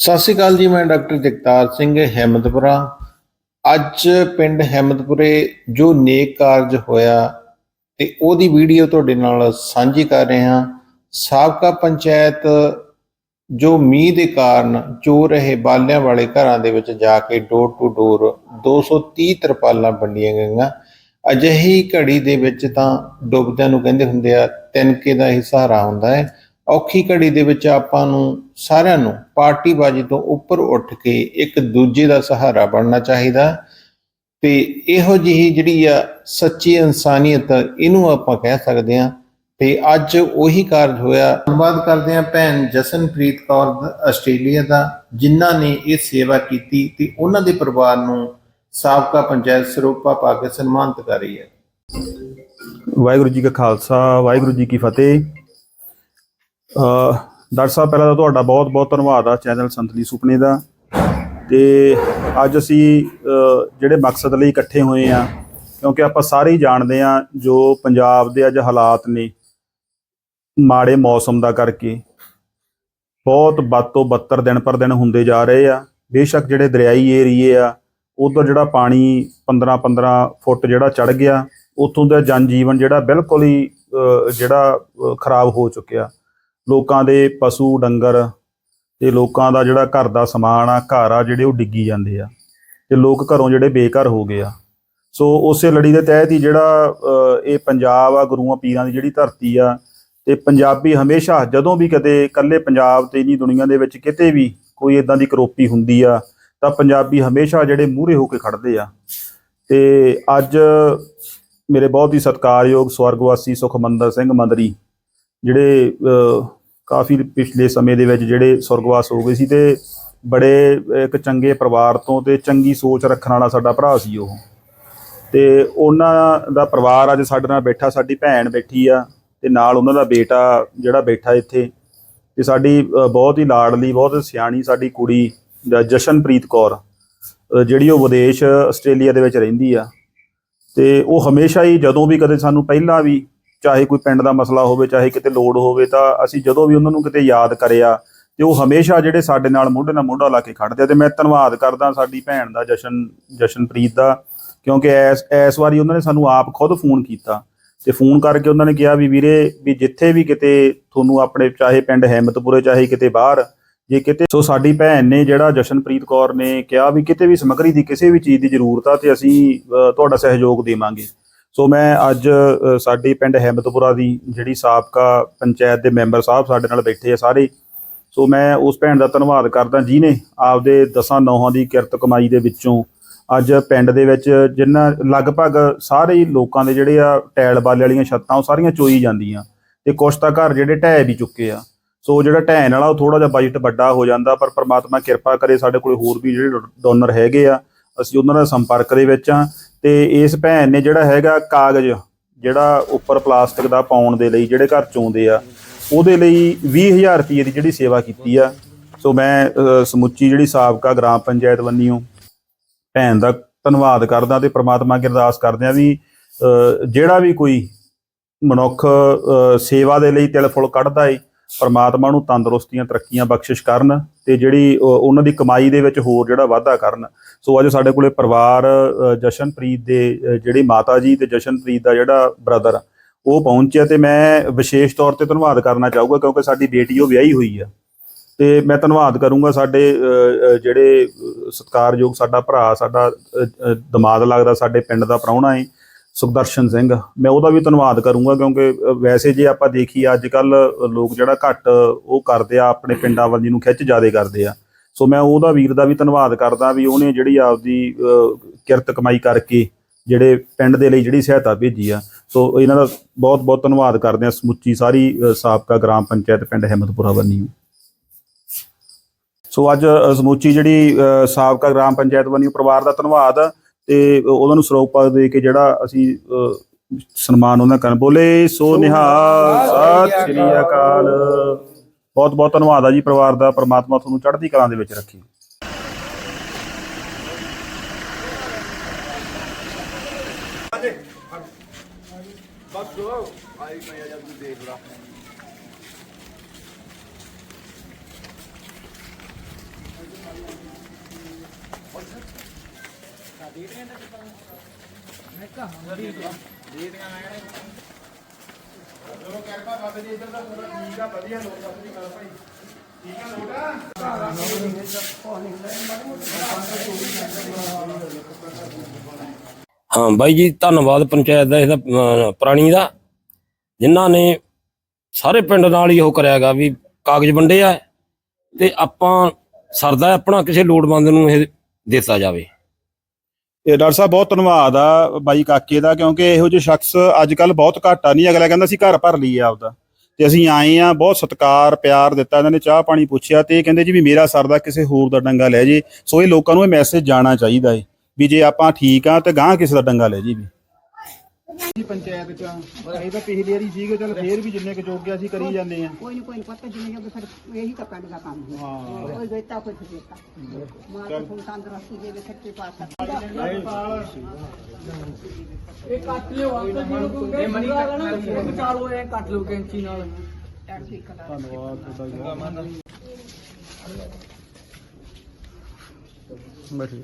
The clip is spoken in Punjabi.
ਸਤਿ ਸ਼੍ਰੀ ਅਕਾਲ ਜੀ, ਮੈਂ ਡਾਕਟਰ ਜਗਤਾਰ ਸਿੰਘ, ਹਿੰਮਤਪੁਰਾ। ਅੱਜ ਪਿੰਡ ਹਿੰਮਤਪੁਰੇ ਜੋ ਨੇਕ ਕਾਰਜ ਹੋਇਆ ਤੇ ਉਹਦੀ ਵੀਡੀਓ ਤੁਹਾਡੇ ਨਾਲ ਸਾਂਝੀ ਕਰ ਰਹੇ ਹਾਂ। ਸਾਬਕਾ ਪੰਚਾਇਤ ਜੋ ਮੀਂਹ ਦੇ ਕਾਰਨ ਚੋ ਰਹੇ ਬਾਲਿਆਂ ਵਾਲੇ ਘਰਾਂ ਦੇ ਵਿੱਚ ਜਾ ਕੇ ਡੋਰ ਟੂ ਡੋਰ 230 ਤਰਪਾਲਾਂ ਵੰਡੀਆਂ ਗਈਆਂ। ਅਜਿਹੀ ਘੜੀ ਦੇ ਵਿੱਚ ਤਾਂ ਡੁੱਬਦਿਆਂ ਨੂੰ ਕਹਿੰਦੇ ਹੁੰਦੇ ਆ ਤਿਨਕੇ ਦਾ ਹੀ ਸਹਾਰਾ ਹੁੰਦਾ ਹੈ। ਔਖੀ ਘੜੀ ਦੇ ਵਿੱਚ ਆਪਾਂ ਨੂੰ ਸਾਰਿਆਂ ਨੂੰ ਪਾਰਟੀਬਾਜ਼ੀ ਤੋਂ ਉੱਪਰ ਉੱਠ ਕੇ ਇੱਕ ਦੂਜੇ ਦਾ ਸਹਾਰਾ ਬਣਨਾ ਚਾਹੀਦਾ। ਤੇ ਇਹੋ ਜਿਹੀ ਜਿਹੜੀ ਆ ਸੱਚੀ ਇਨਸਾਨੀਅਤ, ਇਹਨੂੰ ਆਪਾਂ ਕਹਿ ਸਕਦੇ ਹਾਂ। ਤੇ ਅੱਜ ਉਹੀ ਕਾਰਜ ਹੋਇਆ। ਧੰਨਵਾਦ ਕਰਦੇ ਹਾਂ ਭੈਣ ਜਸਨਪ੍ਰੀਤ ਕੌਰ ਆਸਟ੍ਰੇਲੀਆ ਦਾ, ਜਿਨ੍ਹਾਂ ਨੇ ਇਹ ਸੇਵਾ ਕੀਤੀ ਤੇ ਉਹਨਾਂ ਦੇ ਪਰਿਵਾਰ ਨੂੰ ਸਾਬਕਾ ਪੰਚਾਇਤ ਸਰੂਪਾ ਪਾ ਕੇ ਸਨਮਾਨਿਤ ਕਰ ਰਹੀ ਹੈ। ਵਾਹਿਗੁਰੂ ਜੀ ਕਾ ਖਾਲਸਾ, ਵਾਹਿਗੁਰੂ ਜੀ ਕੀ ਫਤਿਹ। ਡਾਕਟਰ ਸਾਹਿਬ, ਪਹਿਲਾਂ ਤਾਂ ਤੁਹਾਡਾ ਬਹੁਤ-ਬਹੁਤ ਧੰਨਵਾਦ ਆ ਚੈਨਲ ਸੰਤਲੀ ਸੁਪਨੇ ਦਾ। ਤੇ ਅੱਜ ਅਸੀਂ ਜਿਹੜੇ ਮਕਸਦ ਲਈ ਇਕੱਠੇ ਹੋਏ ਆ, ਕਿਉਂਕਿ ਆਪਾਂ ਸਾਰੇ ਹੀ ਜਾਣਦੇ ਆ ਜੋ ਪੰਜਾਬ ਦੇ ਅੱਜ ਹਾਲਾਤ ਨੇ ਮਾੜੇ ਮੌਸਮ ਦਾ ਕਰਕੇ। ਬਹੁਤ ਵੱਧ ਤੋਂ ਬੱਤਰ ਦਿਨ ਪਰ ਦਿਨ ਹੁੰਦੇ ਜਾ ਰਹੇ ਆ। ਬੇਸ਼ੱਕ ਜਿਹੜੇ ਦਰਿਆਈ ਏਰੀਏ ਆ, ਉਧਰ ਜਿਹੜਾ ਪਾਣੀ 15-15 ਫੁੱਟ ਜਿਹੜਾ ਚੜ ਗਿਆ, ਉੱਥੋਂ ਦਾ ਜਨ ਜੀਵਨ ਜਿਹੜਾ ਬਿਲਕੁਲ ਹੀ ਜਿਹੜਾ ਖਰਾਬ ਹੋ ਚੁੱਕਿਆ। ਲੋਕਾਂ ਦੇ ਪਸ਼ੂ ਡੰਗਰ ਤੇ ਲੋਕਾਂ ਦਾ ਜਿਹੜਾ ਘਰ ਦਾ ਸਮਾਨ ਆ, ਘਰ ਆ, ਜਿਹੜੇ ਉਹ ਡਿੱਗੀ ਜਾਂਦੇ ਆ ਤੇ ਲੋਕ ਘਰੋਂ ਜਿਹੜੇ ਬੇਘਰ ਹੋ ਗਏ ਆ। ਸੋ ਉਸੇ ਲੜੀ ਦੇ ਤਹਿਤ ਹੀ ਜਿਹੜਾ ਇਹ ਪੰਜਾਬ ਆ, ਗੁਰੂਆਂ ਪੀਰਾਂ ਦੀ ਜਿਹੜੀ ਧਰਤੀ ਆ ਤੇ ਪੰਜਾਬੀ ਹਮੇਸ਼ਾ ਜਦੋਂ ਵੀ ਕਦੇ ਇਕੱਲੇ ਪੰਜਾਬ ਤੇ ਨਹੀਂ, ਦੁਨੀਆ ਦੇ ਵਿੱਚ ਕਿਤੇ ਵੀ ਕੋਈ ਇਦਾਂ ਦੀ ਕਰੋਪੀ ਹੁੰਦੀ ਆ, ਤਾਂ ਪੰਜਾਬੀ ਹਮੇਸ਼ਾ ਜਿਹੜੇ ਮੂਹਰੇ ਹੋ ਕੇ ਖੜਦੇ ਆ। ਤੇ ਅੱਜ ਮੇਰੇ ਬਹੁਤ ਹੀ ਸਤਿਕਾਰਯੋਗ ਸਵਰਗਵਾਸੀ ਸੁਖਮੰਦਰ ਸਿੰਘ ਮੰਦਰੀ, ਜਿਹੜੇ ਕਾਫੀ ਪਿਛਲੇ ਸਮੇਂ ਦੇ ਵਿੱਚ ਜਿਹੜੇ ਸੁਰਗਵਾਸ ਹੋ ਗਏ ਸੀ ਤੇ ਬੜੇ ਇੱਕ ਚੰਗੇ ਪਰਿਵਾਰ ਤੋਂ ਤੇ ਚੰਗੀ ਸੋਚ ਰੱਖਣ ਵਾਲਾ ਸਾਡਾ ਭਰਾ ਸੀ ਉਹ। ਤੇ ਉਹਨਾਂ ਦਾ ਪਰਿਵਾਰ ਅੱਜ ਸਾਡੇ ਨਾਲ ਬੈਠਾ, ਸਾਡੀ ਭੈਣ ਬੈਠੀ ਆ ਤੇ ਨਾਲ ਉਹਨਾਂ ਦਾ ਬੇਟਾ ਜਿਹੜਾ ਬੈਠਾ ਇੱਥੇ। ਤੇ ਸਾਡੀ ਬਹੁਤ ਹੀ ਲਾਡਲੀ, ਬਹੁਤ ਸਿਆਣੀ ਸਾਡੀ ਕੁੜੀ ਜ- ਜਸ਼ਨਪ੍ਰੀਤ ਕੌਰ ਜਿਹੜੀ ਉਹ ਵਿਦੇਸ਼ ਆਸਟ੍ਰੇਲੀਆ ਦੇ ਵਿੱਚ ਰਹਿੰਦੀ ਆ। ਤੇ ਉਹ ਹਮੇਸ਼ਾ ਹੀ ਜਦੋਂ ਵੀ ਕਦੇ ਸਾਨੂੰ ਪਹਿਲਾਂ ਵੀ ਚਾਹੇ ਕੋਈ ਪਿੰਡ ਦਾ ਮਸਲਾ ਹੋਵੇ, ਚਾਹੇ ਕਿਤੇ ਲੋੜ ਹੋਵੇ, ਤਾਂ ਅਸੀਂ ਜਦੋਂ ਵੀ ਉਹਨਾਂ ਨੂੰ ਕਿਤੇ ਯਾਦ ਕਰਿਆ ਤੇ ਉਹ ਹਮੇਸ਼ਾ ਜਿਹੜੇ ਸਾਡੇ ਨਾਲ ਮੋਢੇ ਨਾਲ ਮੋਢਾ ਲਾ ਕੇ ਖੜਦੇ ਆ, ਤੇ ਮੈਂ ਧੰਨਵਾਦ ਕਰਦਾ ਸਾਡੀ ਭੈਣ ਦਾ, ਜਸ਼ਨ, ਜਸ਼ਨਪ੍ਰੀਤ ਦਾ, ਕਿਉਂਕਿ ਐਸ ਐਸ ਵਾਰੀ ਉਹਨਾਂ ਨੇ ਸਾਨੂੰ ਆਪ ਖੁਦ ਫੋਨ ਕੀਤਾ, ਤੇ ਫੋਨ ਕਰਕੇ ਉਹਨਾਂ ਨੇ ਕਿਹਾ ਵੀ ਵੀਰੇ, ਵੀ ਜਿੱਥੇ ਵੀ ਕਿਤੇ ਤੁਹਾਨੂੰ ਆਪਣੇ, ਚਾਹੇ ਪਿੰਡ ਹਿੰਮਤਪੁਰੇ, ਚਾਹੇ ਕਿਤੇ ਬਾਹਰ, ਜੇ ਕਿਤੇ, ਸੋ ਸਾਡੀ ਭੈਣ ਨੇ ਜਿਹੜਾ ਜਸ਼ਨਪ੍ਰੀਤ ਕੌਰ ਨੇ ਕਿਹਾ ਵੀ ਕਿਤੇ ਵੀ ਸਮੱਗਰੀ ਦੀ ਕਿਸੇ ਵੀ ਚੀਜ਼ ਦੀ ਜ਼ਰੂਰਤ ਆ, ਤੇ ਅਸੀਂ ਤੁਹਾਡਾ ਸਹਿਯੋਗ ਦੇਵਾਂਗੇ। ਸੋ ਮੈਂ ਅੱਜ ਸਾਡੀ ਪਿੰਡ ਹਿੰਮਤਪੁਰਾ ਦੀ ਜਿਹੜੀ ਸਾਬਕਾ ਪੰਚਾਇਤ ਦੇ ਮੈਂਬਰ ਸਾਹਿਬ ਸਾਡੇ ਨਾਲ ਬੈਠੇ ਆ ਸਾਰੇ। ਸੋ ਮੈਂ ਉਸ ਭੈਣ ਦਾ ਧੰਨਵਾਦ ਕਰਦਾ ਜਿਨੇ ਆਪਦੇ ਦਸਾਂ ਨੌਹਾਂ ਦੀ ਕਿਰਤ ਕਮਾਈ ਦੇ ਵਿੱਚੋਂ ਅੱਜ ਪਿੰਡ ਦੇ ਵਿੱਚ ਜਿੰਨਾ ਲਗਭਗ ਸਾਰੇ ਲੋਕਾਂ ਦੇ ਜਿਹੜੇ ਆ ਟੈਲ ਬਾਲੇ ਵਾਲੀਆਂ ਛੱਤਾਂ, ਉਹ ਸਾਰੀਆਂ ਚੋਈ ਜਾਂਦੀਆਂ ਤੇ ਕੁਛ ਤਾਂ ਘਰ ਜਿਹੜੇ ਢਹਿ ਵੀ ਚੁੱਕੇ ਆ। ਸੋ ਜਿਹੜਾ ਢਹਿਣ ਵਾਲਾ, ਉਹ ਥੋੜਾ ਜਿਹਾ ਬਜਟ ਵੱਡਾ ਹੋ ਜਾਂਦਾ, ਪਰ ਪ੍ਰਮਾਤਮਾ ਕਿਰਪਾ ਕਰੇ ਸਾਡੇ ਕੋਲ ਹੋਰ ਵੀ ਜਿਹੜੇ ਡੋਨਰ ਹੈਗੇ ਆ, ਅਸੀਂ ਉਹਨਾਂ ਨਾਲ ਸੰਪਰਕ ਦੇ ਵਿੱਚ ਆ। ਤੇ ਇਸ ਭੈਣ ਨੇ ਜਿਹੜਾ ਹੈਗਾ ਕਾਗਜ਼, ਜਿਹੜਾ ਉੱਪਰ ਪਲਾਸਟਿਕ ਦਾ ਪਾਉਣ ਦੇ ਲਈ ਜਿਹੜੇ ਘਰ ਚੋਂਦੇ ਆ, ਉਹਦੇ ਲਈ 20000 ਰੁਪਏ ਦੀ ਜਿਹੜੀ ਸੇਵਾ ਕੀਤੀ ਆ। ਸੋ ਮੈਂ ਸਮੁੱਚੀ ਜਿਹੜੀ ਸਾਬਕਾ ਗ੍ਰਾਮ ਪੰਚਾਇਤ ਵੰਨੀਓ ਭੈਣ ਦਾ ਧੰਨਵਾਦ ਕਰਦਾ ਤੇ ਪ੍ਰਮਾਤਮਾ ਅੱਗੇ ਅਰਦਾਸ ਕਰਦੇ ਆ ਵੀ ਜਿਹੜਾ ਵੀ ਕੋਈ ਮਨੁੱਖ ਸੇਵਾ ਦੇ ਲਈ ਤਿਲ ਫੁੱਲ ਕੱਢਦਾ ਏ ਪਰਮਾਤਮਾ ਨੂੰ ਤੰਦਰੁਸਤੀਆਂ ਤਰੱਕੀਆਂ ਬਖਸ਼ਿਸ਼ ਕਰਨ ਤੇ ਜਿਹੜੀ ਉਹਨਾਂ ਦੀ ਕਮਾਈ ਦੇ ਵਿੱਚ ਹੋਰ ਜਿਹੜਾ ਵਾਧਾ ਕਰਨ। ਸੋ ਅੱਜ ਸਾਡੇ ਕੋਲੇ ਪਰਿਵਾਰ ਜਸ਼ਨਪ੍ਰੀਤ ਦੇ ਜਿਹੜੀ ਮਾਤਾ ਜੀ ਤੇ ਜਸ਼ਨਪ੍ਰੀਤ ਦਾ ਜਿਹੜਾ ਬ੍ਰਦਰ ਉਹ ਪਹੁੰਚਿਆ ਤੇ ਮੈਂ ਵਿਸ਼ੇਸ਼ ਤੌਰ ਤੇ ਧੰਨਵਾਦ ਕਰਨਾ ਚਾਹੂੰਗਾ ਕਿਉਂਕਿ ਸਾਡੀ ਬੇਟੀ ਉਹ ਵਿਆਹੀ ਹੋਈ ਆ। ਤੇ ਮੈਂ ਧੰਨਵਾਦ ਕਰੂੰਗਾ ਸਾਡੇ ਜਿਹੜੇ ਅ, ਸਤਿਕਾਰਯੋਗ ਸਾਡਾ ਭਰਾ ਸਾਡਾ ਦਿਮਾਗ ਲੱਗਦਾ ਸਾਡੇ ਪਿੰਡ ਦਾ ਪ੍ਰਾਹੁਣਾ ਹੈ ਸੁਖਦਰਸ਼ਨ ਸਿੰਘ। ਮੈਂ ਉਹਦਾ ਵੀ ਧੰਨਵਾਦ ਕਰੂੰਗਾ ਕਿਉਂਕਿ ਵੈਸੇ ਜੇ ਆਪਾਂ ਦੇਖੀਏ ਅੱਜ ਕੱਲ ਲੋਕ ਜਿਹੜਾ ਘੱਟ ਉਹ ਕਰਦੇ ਆ, ਆਪਣੇ ਪਿੰਡਾਂ ਵੱਲ ਨੂੰ ਖਿੱਚ ਜ਼ਿਆਦੇ ਕਰਦੇ ਆ। ਸੋ ਮੈਂ ਉਹਦਾ ਵੀਰ ਦਾ ਵੀ ਧੰਨਵਾਦ ਕਰਦਾ ਵੀ ਉਹਨੇ ਜਿਹੜੀ ਆਪਦੀ ਕਿਰਤ ਕਮਾਈ ਕਰਕੇ ਜਿਹੜੇ ਪਿੰਡ ਦੇ ਲਈ ਜਿਹੜੀ ਸਹਾਇਤਾ ਭੇਜੀ ਆ। ਸੋ ਇਹਨਾਂ ਦਾ ਬਹੁਤ ਬਹੁਤ ਧੰਨਵਾਦ ਕਰਦੇ ਆ, ਸਮੁੱਚੀ ਸਾਰੀ ਸਾਬਕਾ ਗ੍ਰਾਮ ਪੰਚਾਇਤ ਪਿੰਡ ਹਿੰਮਤਪੁਰਾ ਬੰਨੀ ਸੋ ਅੱਜ ਸਮੁੱਚੀ ਜਿਹੜੀ ਸਾਬਕਾ ਗ੍ਰਾਮ ਪੰਚਾਇਤ ਬਣੀ ਪਰਿਵਾਰ ਦਾ ਧੰਨਵਾਦ। ਤੇ ਉਹਨਾਂ ਨੂੰ ਸਰੋਪਾ ਦੇ ਕੇ ਜਿਹੜਾ ਅਸੀਂ ਸਨਮਾਨ ਉਹਨਾਂ ਕਰਨ। ਬੋਲੇ ਸੋ ਨਿਹਾਲ ਸਤਿ ਸ੍ਰੀ ਅਕਾਲ। ਬਹੁਤ ਬਹੁਤ ਧੰਨਵਾਦ ਆ ਜੀ ਪਰਿਵਾਰ ਦਾ ਪ੍ਰਮਾਤਮਾ ਤੁਹਾਨੂੰ ਚੜ੍ਹਦੀ ਕਲਾ ਦੇ ਵਿੱਚ ਰੱਖੇ। ਚਲੋ ਕਿਰਪਾ ਬਾਬੇ ਦੀ ਇੱਧਰ ਦਾ ਪੂਰਾ ਠੀਕ ਆ ਵਧੀਆ ਲੋਕ ਸਤਿ ਸ੍ਰੀ ਅਕਾਲ ਭਾਈ ਠੀਕ ਆ ਲੋਟਾ ਹਾਂ ਬਾਈ ਜੀ ਧੰਨਵਾਦ ਪੰਚਾਇਤ ਦਾ ਇਹਦਾ ਅਹ, ਪ੍ਰਾਣੀ ਦਾ ਜਿਨ੍ਹਾਂ ਨੇ ਸਾਰੇ ਪਿੰਡ ਨਾਲ ਹੀ ਉਹ ਕਰਿਆਗਾ ਵੀ ਕਾਗਜ਼ ਵੰਡੇ ਆ ਤੇ ਆਪਾਂ ਸਰਦਾ ਆਪਣਾ ਕਿਸੇ ਲੋੜਵੰਦ ਨੂੰ ਇਹ ਦਿੱਤਾ ਜਾਵੇ। ਇਹ ਡਾਕਟਰ ਸਾਹਿਬ, ਬਹੁਤ ਧੰਨਵਾਦ ਆ ਬਾਈ ਕਾਕੇ ਦਾ, ਕਿਉਂਕਿ ਇਹੋ ਜਿਹੇ ਸ਼ਖਸ ਅੱਜ ਕੱਲ ਬਹੁਤ ਘੱਟ ਆ। ਨਹੀਂ, ਅਗਲਾ ਕਹਿੰਦਾ ਸੀ ਘਰ ਭਰ ਲਈ ਆ ਆਪਦਾ। ਤੇ ਅਸੀਂ ਆਏ ਆ, ਬਹੁਤ ਸਤਿਕਾਰ, ਪਿਆਰ ਦਿੱਤਾ ਇਹਨਾਂ ਨੇ, ਚਾਹ ਪਾਣੀ ਪੁੱਛਿਆ ਤੇ ਇਹ ਕਹਿੰਦੇ ਜੀ ਵੀ ਮੇਰਾ ਸਰਦਾ ਕਿਸੇ ਹੋਰ ਦਾ ਡੰਗਾ ਲੈ ਜੇ। ਸੋ ਇਹ ਲੋਕਾਂ ਨੂੰ ਇਹ ਮੈਸੇਜ ਜਾਣਾ ਚਾਹੀਦਾ ਏ, ਵੀ ਜੇ ਆਪਾਂ ਠੀਕ ਆ ਤੇ ਗਾਂ ਕਿਸੇ ਦਾ ਡੰਗਾ ਲੈ ਜੀ ਵੀ। ਜੀ ਪੰਚਾਇਤ ਚ ਇਹ ਤਾਂ ਪਿਛਲੀ ਵਾਰੀ ਸੀਗੇ ਚਲ ਫੇਰ ਵੀ ਜਿੰਨੇ ਕੁ ਜੋਗਿਆ ਸੀ ਕਰੀ ਜਾਂਦੇ ਆ। ਕੋਈ ਨਹੀਂ ਕੋਈ ਨੀ ਪਤਾ ਜਿੰਨੇ ਜੋ ਫਿਰ ਇਹੀ ਤਾਂ ਪਿੰਡ ਦਾ ਕੰਮ ਹੈ। ਹਾਂ। ਕੋਈ ਦੇਤਾ ਕੋਈ ਦੇਤਾ। ਮਾਂ ਤਾਂ ਤੁਹਾਨੂੰ ਤੰਦਰੁਸਤੀ ਦੇ ਵਿੱਚ ਸੱਚੇ ਪਾਤਸ਼ਾਹ ਇਹ ਕੱਟ ਲਿਓ ਆਪ ਤਾਂ ਜਿਹਨੂੰ ਕੋਈ ਮਨੀ ਕੱਟ ਚਾਲੂ ਇਹ ਕੱਟ ਲਿਓ ਕੈਂਚੀ ਨਾਲ। ਧੰਨਵਾਦ ਤੁਹਾਡਾ ਬੈਠੇ